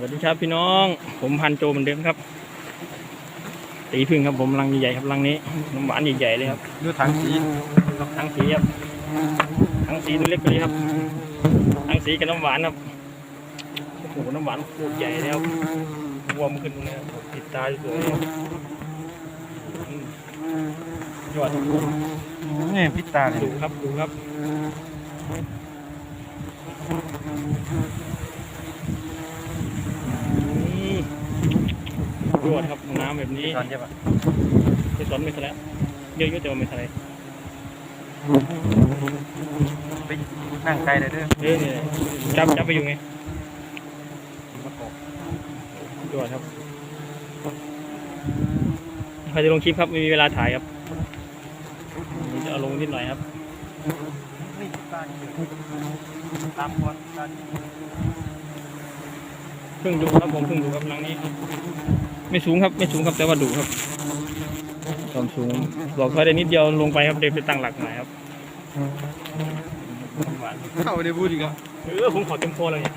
สวัสดีครับพี่น้อง ผมพันโจเหมือนเดิมครับ ตีพึ่งครับผมรังใหญ่ๆครับรังนี้น้ำหวานใหญ่ๆเลยครับดูถังสีทั้งสีครับทั้งสีตัวเล็กกว่านี้ครับทั้งสีกับน้ำหวานครับโอ้โหน้ำหวานโคตรใหญ่เลยครับรวมขึ้นตรงนี้ครับติดตาสวยๆครับอืมยอดนี่พิตาเลยดูครับดูครับอืม ยอดครับน้ำแบบนี้ตอนใช่ปะไม่สนไม่ทะเลเยอะๆแต่ว่าไม่ทะเลไปนั่งไกลเลยเด้อเออเนี่ยจับจับไปอยู่ไงยอดครับใครจะลงคลิปครับไม่มีเวลาถ่ายครับนี่จะเอาลงนิดหน่อยครับนี่พิตาตามคนตามเพิ่งดูครับผมเพิ่งดูครับหลังนี้ ไม่สูงครับ ไม่สูงครับแต่ว่าดูครับความสูงบอกเขาได้นิดเดียวลงไปครับเดินไปตั้งหลักหน่อยครับเข้าไปในบูธอีกอะเออผมขอเต็มโพเลยเนี่ย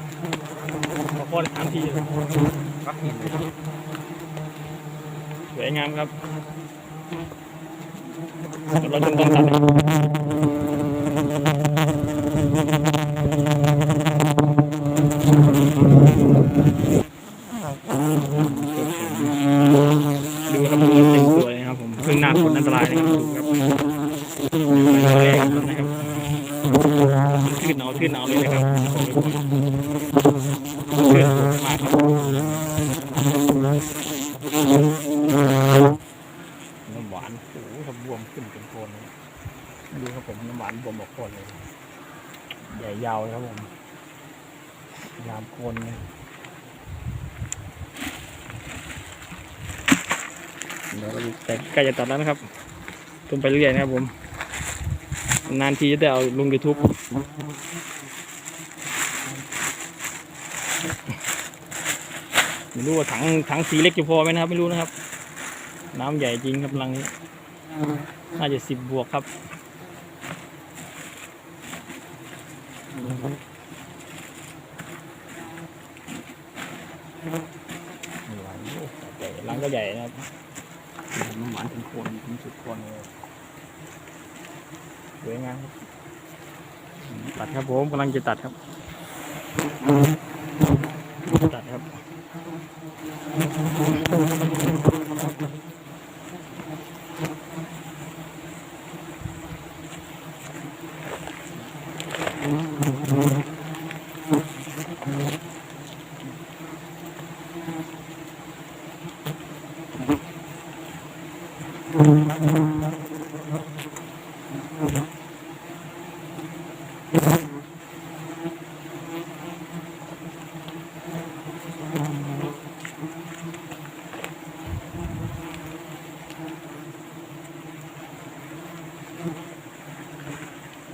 ขอพอเลยสามทีเลยรับหินสวยงามครับเราจนต้องตัดดูครับดูเต็มตัวเลยครับ ผมเพิ่งหน้าฝนอันตรายเลยครับดูครับดูไปแรงนะครับทื่นเอาทื่นเอาเลยนะครับเพื่อนมากครับน้ำหวานโอ้โหครับบวมขึ้นเป็นโคนเลยดูครับผมน้ำหวานบวมออกโคนเลยใหญ่ยาวเลยครับผมยามโคนเลยเดี๋ยวเราแต่ใก ล้จะตัดแล้วนะครับต้นไปเรื่อยนะครับผม นานทีจะได้เอาลงยูทูบไม่รู้ว่าถังถังสีเล็กจะพอไหมนะครับ ไม่รู้นะครับ น้ำใหญ่จริงครับลังนี้น่าจะสิบบวกครับหลังก็ใหญ่นะครับ น้ำหวานถึงคนถึงสุดคนเลยสวยงามครับตัดครับผมกำลังจะตัดครับ ตัดครับ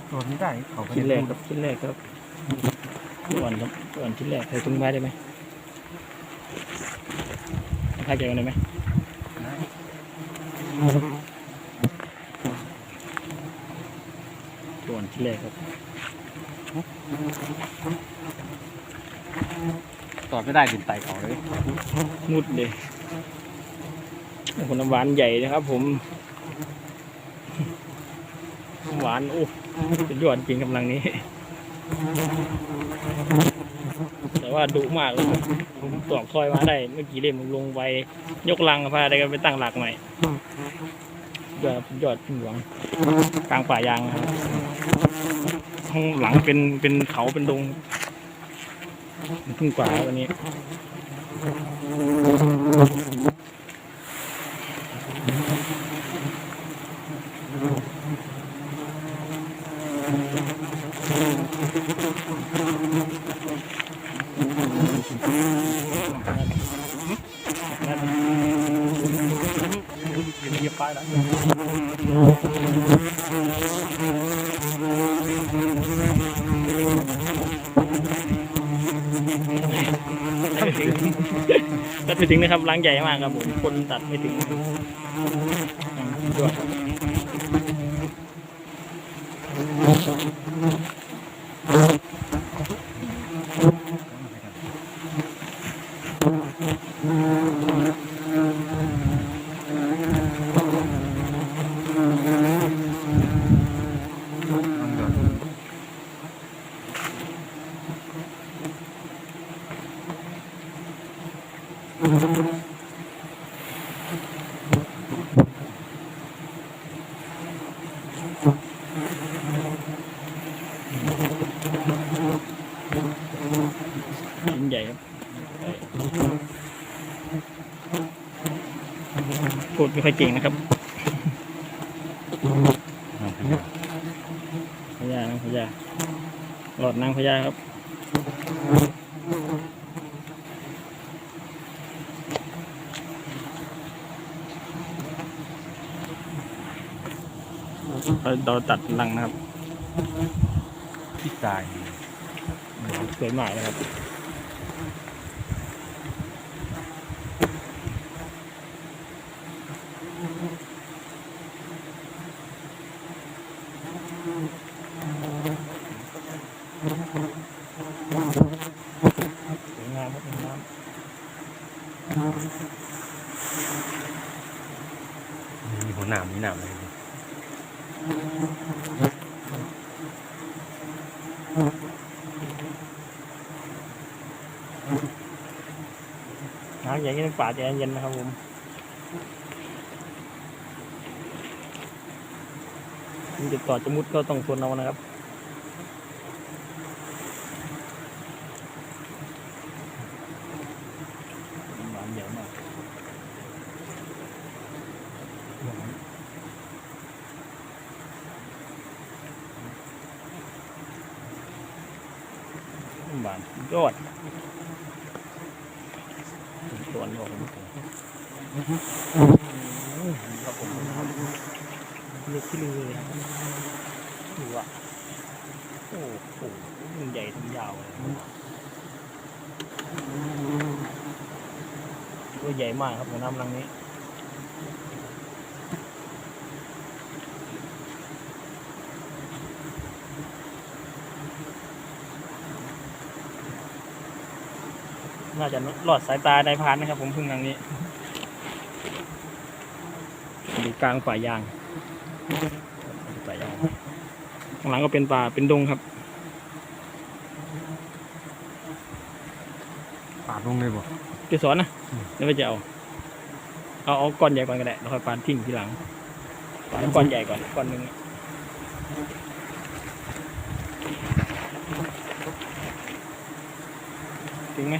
โดดไม่ได้เขาไป ชิ้นแร กครับชิ้นแรกครับก่อนครับก่อนชิ้นแรกใส่ถุงไม้ได้ไหมพายใจกันได้ไหมก่อนชิ้นแรกครับตอดไม่ได้ดินไตเขาเลยมุดเลยโอ้โหน้ำหวานใหญ่นะครับ ผมน้ำ หวานโอ้สุดยอดจริงกำลังนี้ แต่ว่าดุมากเลยครับผมตอกซอยมาได้เมื่อกี้เล่มผมลงไปยกลังพาได้ก็ไปตั้งหลักใหม่ยอดยอดหลวงกลางป่ายางครับข้างหลังเป็นเป็นเขาเป็นดงขึ้นกว่าวันนี้ เหยียบป้ายแล้วตัดไม่ถึงนะครับล้างใหญ่มากครับผมคนตัดไม่ถึงด้วย ไม่ค่อยเก่งนะครับพญานางพญาหลอดนางพญาครับเราตัดลังนะครับที่ตายสวยมากนะครับ สวยงามครับสวยงาม มีหัวหนามมีหนามเลย น้ำใหญ่ที่ป่าจะเย็นนะครับผมมันจะต่อจะมุดก็ต้องทนเอานะครับหวานใหญ่มากหวานยอด ส่วนของครับผมเล็กที่เลยครับดูอะโอ้โหมันใหญ่ทั้งยาวเลยตัวใหญ่มากครับหัวน้ำรังนี้ น่าจะหลอดสายตาได้พานนะครับ ผมพึ่งทางนี้อยู่กลางป่ายางป่ายางข้างหลังก็เป็นป่าเป็นดงครับปาดลงเลยบ่เกสรนะแล้วไปจะเอาเอาเอาก้อนใหญ่ก่อนก็ได้แล้วค่อยปานทิ้งทีหลังปานก้อนใหญ่ก่อนก้อนหนึ่งอะถึงไหม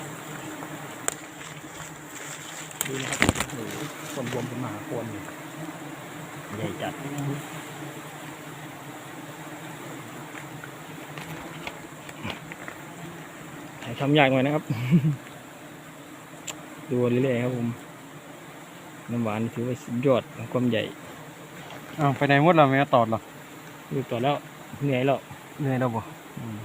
ดูนะครับโอ้โหคนบวมเป็นมหาโคนเลยใหญ่จัดถ่ายทำยากหน่อยนะครับ ดูเรื่อยๆครับผม น้ำหวานถือว่าสุดยอดของความใหญ่อ้าวไปไหนหมดแล้วแม่ตอดหรอดูต่อแล้วเหนื่อยแล้วเหนื่อยแล้วบ่ อืม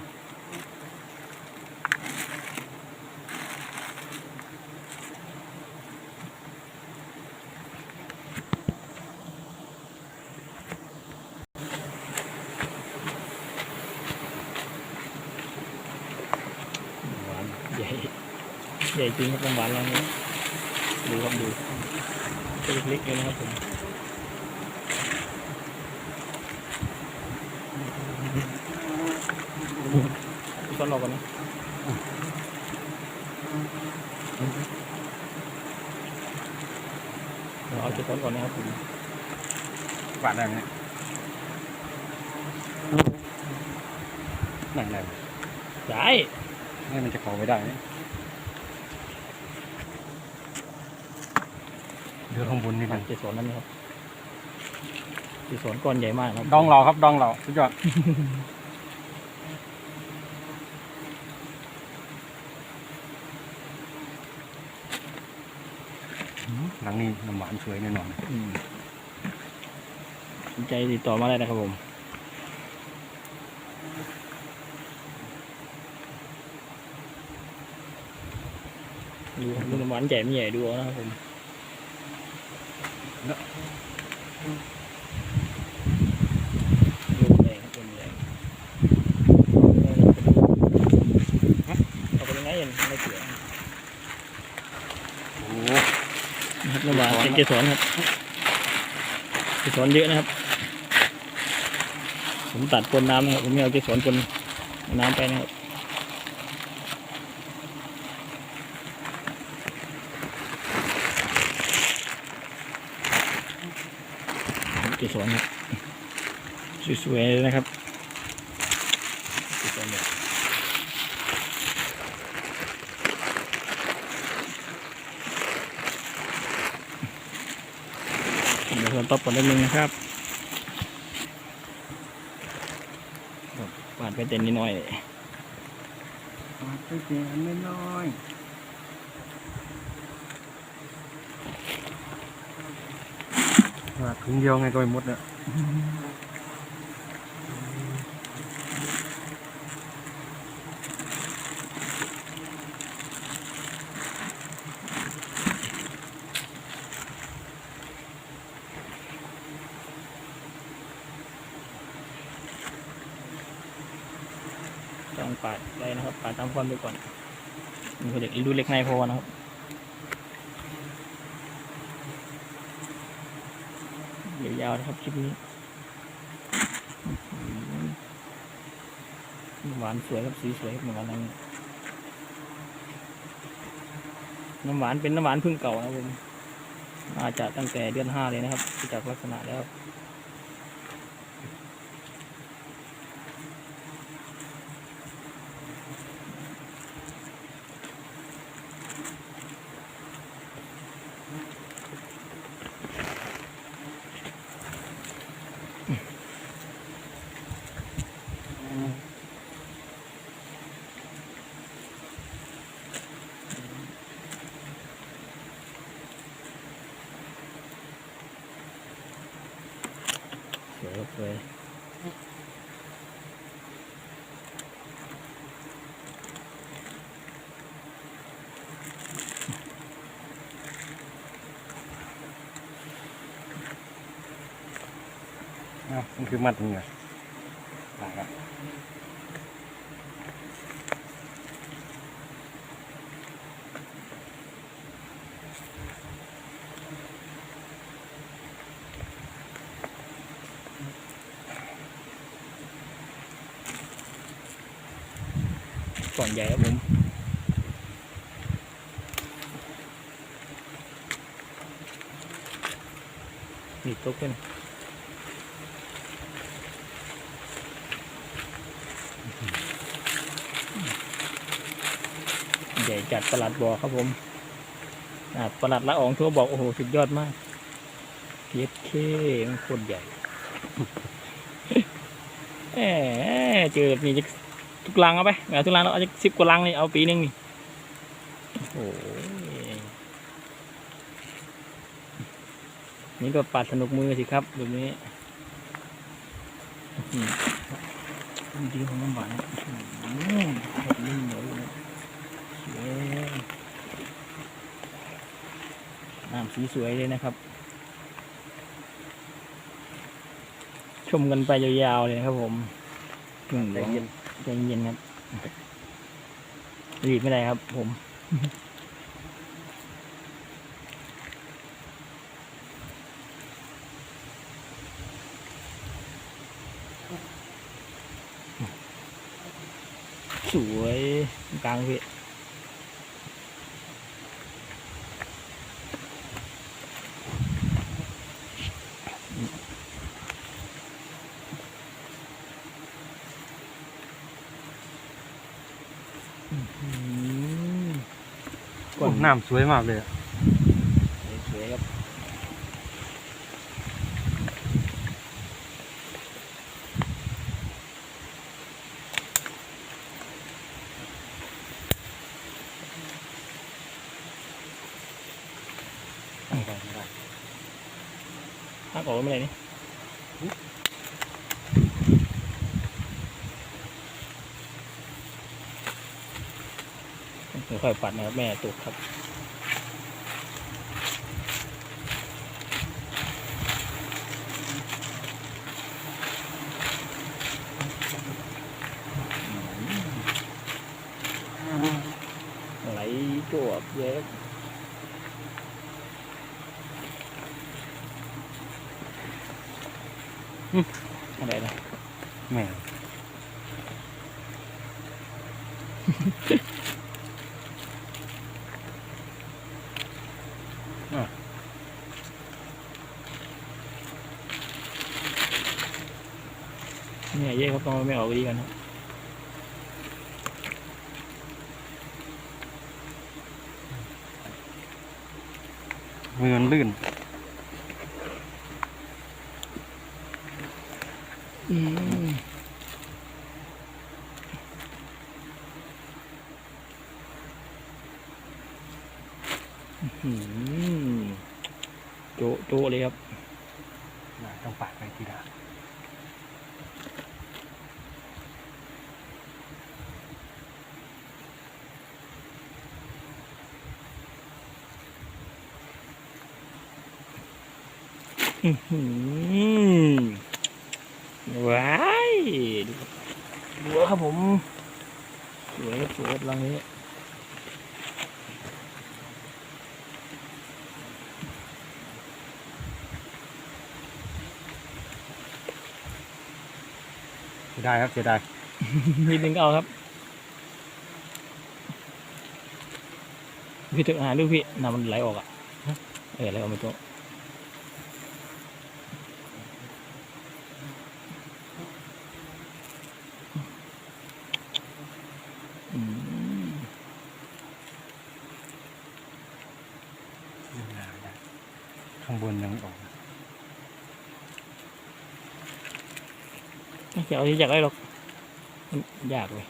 หวานใหญ่ให ญ่จริงครับน้ำหวานเราเนี่ยดูครับดูตัวเล็กๆเลยนะครับผมพี่ต้นรอก่อนนะเดี๋ยวเอาจุดต้นก่อนนะครับผมปาดได้ไหมนั่นแหละได้นี่มันจะเข้าไปได้ไหม เดือข้างบนนี่ผ่ามันนเจสวนนั่นนะครับเจสวนก้อนใหญ่มากครับดองเราครับดองเราสุดยอดหืมหลังนี้น้ำหวานสวยแน่นอนอืมสนใจติดต่อมาได้นะครับผมดูครับดูน้ำหวานใหญ่ไม่ใหญ่ดูเอานะครับผมดูแรงครับดูแรงเอาไปยังไงยังไม่เสีย นะครับน้ำหวาน เกสรครับเกสรเยอะนะครับ ผมตัดปนน้ำนะครับผมไม่เอาเกสรปนน้ำไปนะครับเกสรครับสวยๆเลยนะครับเกสรเนี่ย เดี๋ยวเราตบก่อนนิดนึงนะครับปาดไปเต็มนิดหน่อยปาดไปเต็มนิดหน่อยถุงเดียวไงก็ไม่หมดเนี่ยปาดไป ครับปาดตามความไปก่อนมีเด็กดูเล็กในพอนะครับยาวๆนะครับคลิปนี้หวานสวยครับสีสวยครับน้ำหวานอันนี้น้ำหวานเป็นน้ำหวานพึ่งเก่านะครับผมอาจจะตั้งแต่เดือนห้าเลยนะครับจากลักษณะแล้ว มันคือมัดนี่ไงตายละ ก่อนใหญ่ครับผมมีตัวขึ้น ใหญ่จัดประหลัดบอครับผมอ่าประหลัดละอองทั่วบอกโอ้โหสุดยอดมากเย็ดเคมันโคตรใหญ่แหมเจอแบบนี้จะทุกลังเอาไปเอาทุกลังเราเอาจะสิบกว่าลังนี่เอาปีนึงนี่โอ้นี่ก็ปัดสนุกมือสิครับแบบนี้ดีของน้ำหวานอื้อหือแบบนี้เหนียวอยู่นะสวยน้ำ สีสวยเลยนะครับ ชมกันไปยาวๆเลยนะครับผมพึ่งหลใจวงเย็นใจเย็นครับรีบไม่ได้ครับผมสวยกลางพี่อื นน้ำสวยมากเลยอะสวยครับตั้งไปไม่ได้หักออกไม่ได้นี่ ค่อยปัดนะครับแม่ตกครับไหลจวบเยอะอะไรนะแมว ครับต้องไม่ออกดีกันครับมือมันลื่น อืมอืมโจะโจะเลยครับ น่าต้องปาดไปทีละ อื้อหือ ว้ายดูดูครับผม สวยครับสวยครับรังนี้เสียดายครับเสียดายนิดนึงก็เอาครับ พี่ถึงหาดูพี่น้ำมันไหลออกอะ เออไหลออกไปตัวางบนยังออกไม่เกี่ยวที่อยากได้หรอกยากเลย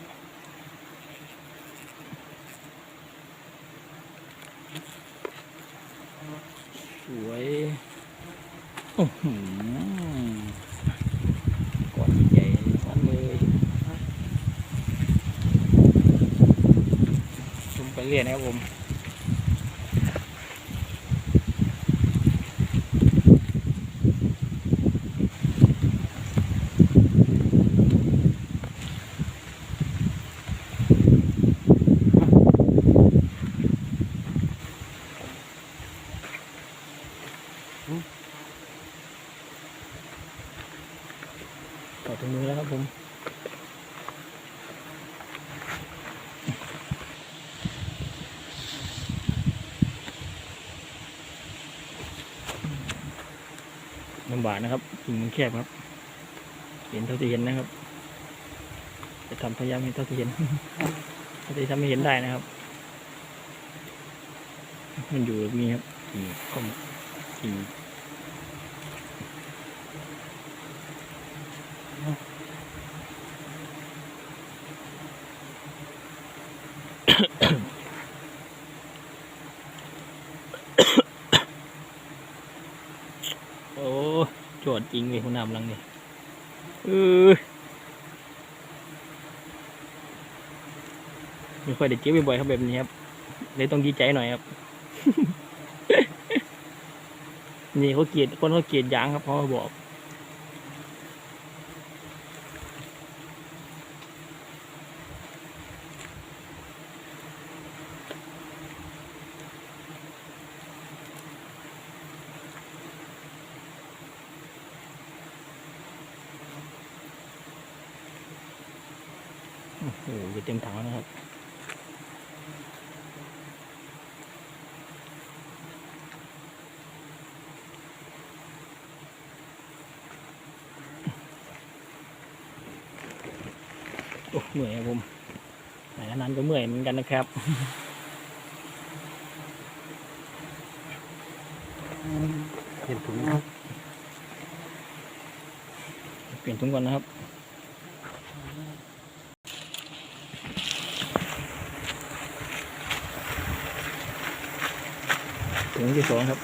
สวยโอ้โหก้อนใหญ่ๆนั่นเลยชมไปเรื่อยนะครับผม ต่อถึงมือแล้วครับผม ลำบากนะครับกิ่ งมันแคบครับ เห็นเท่าที่เห็นนะครับ จะทำพยายามเห็นเท่าที่เห็นถ้าที่ทำไม่เห็นได้นะครับ มันอยู่แบบนี้ครับกิ่งข้อมกิ่ง โอ้ จอดจริงเลยคุณนำลังนี่เออไม่ค่อยได้เจอบ่อยๆครับแบบนี้ครับเลยต้องดีใจหน่อยครับ นี่เขาเกลียดคนเขาเกลียดยางครับเขาบอก โอ้โหจะเต็มถังแล้วนะครับ โอ้เหนื่อยครับผมไหนนั้นก็เมื่อยเหมือนกันนะครับเห็นถุงเปลี่ยนถุงก่อนนะครับถุงที่สองครับ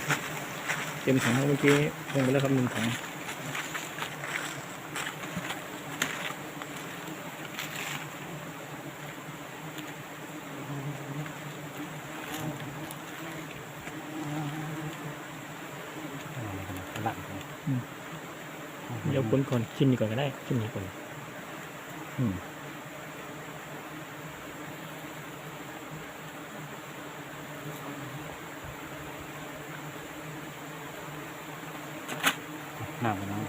เต็มถังเมื่อกี้ลงไปแล้วครับหนึ่งถังหลัง เดี๋ยวคนก่อนชิ้นนี้ก่อนก็ได้ชิ้นนี้ก่อนอืมหน้าไปแล้ว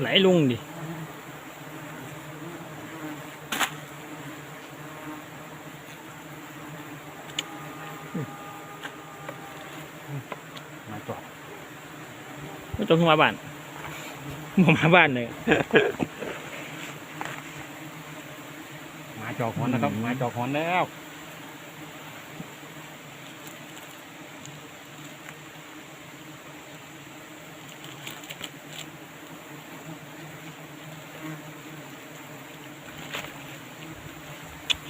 ไหลลงดิ มาจอด ไม่ ต้องขึ้นมาบ้านมมาบ้านเลยมาจอกหอนนะครับมาจอกหอนแล้ว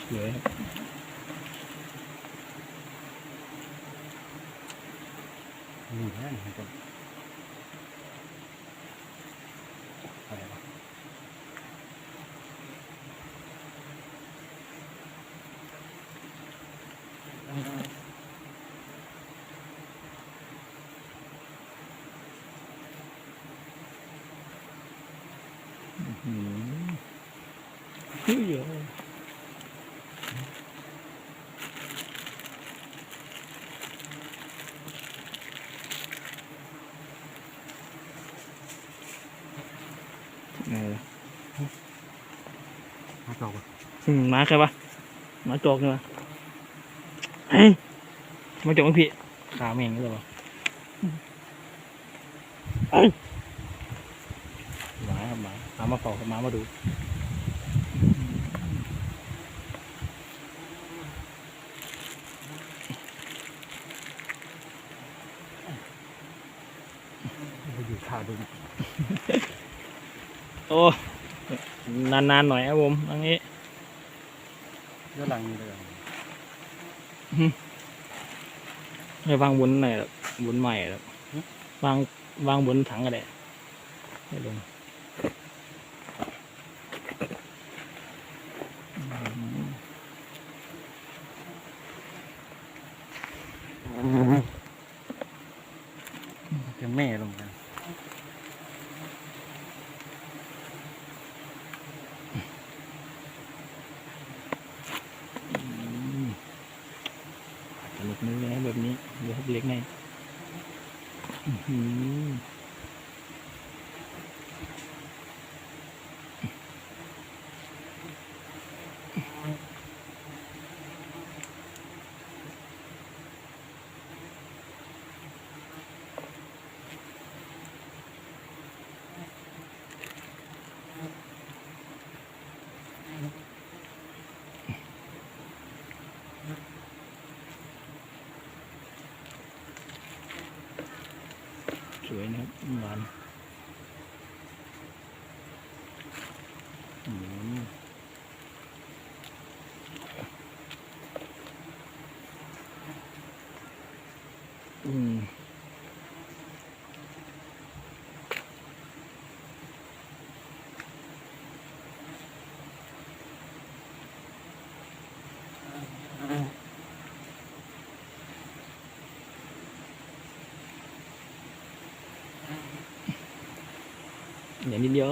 สวยครับ นี่แน่นครับอะไรวะ อืม เฮ้ยเยอะมาจอกวะอืมมาใครวะมาจอกเนี่ยวะเฮ้ยมาจอกมั้งพี่ขาแม่งเลยวะเอ้ยหมา ครับหมาหมามาเฝ้าครับหมามาดูไปอยู่ท่าดูโอ้ นาน ๆ หน่อยครับผมอันนี้เรื่องหลังนี้เลยให้วางบนหน่อยครับบนใหม่ครับวางวางบนถังก็ได้ให้ลงอืม จะแม่ลงกัน อืมตลกมือนะแบบนี้เดี๋ยวเล็กไงอื้อหือ ส วยนะครับหวานอืมอืม อย่างนิดเดียว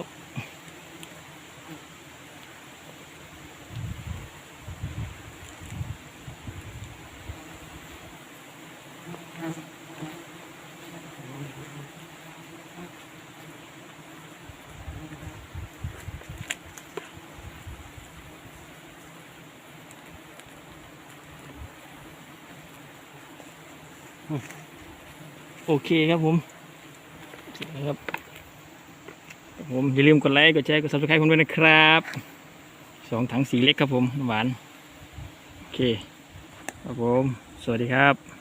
โอเคครับผมเสร็จแล้วครับ ครับผม อย่าลืมกดไลค์ กดแชร์ กด subscribe ผมด้วยนะครับสองถังสีเล็กครับผม หวาน โอเค ครับผม สวัสดีครับ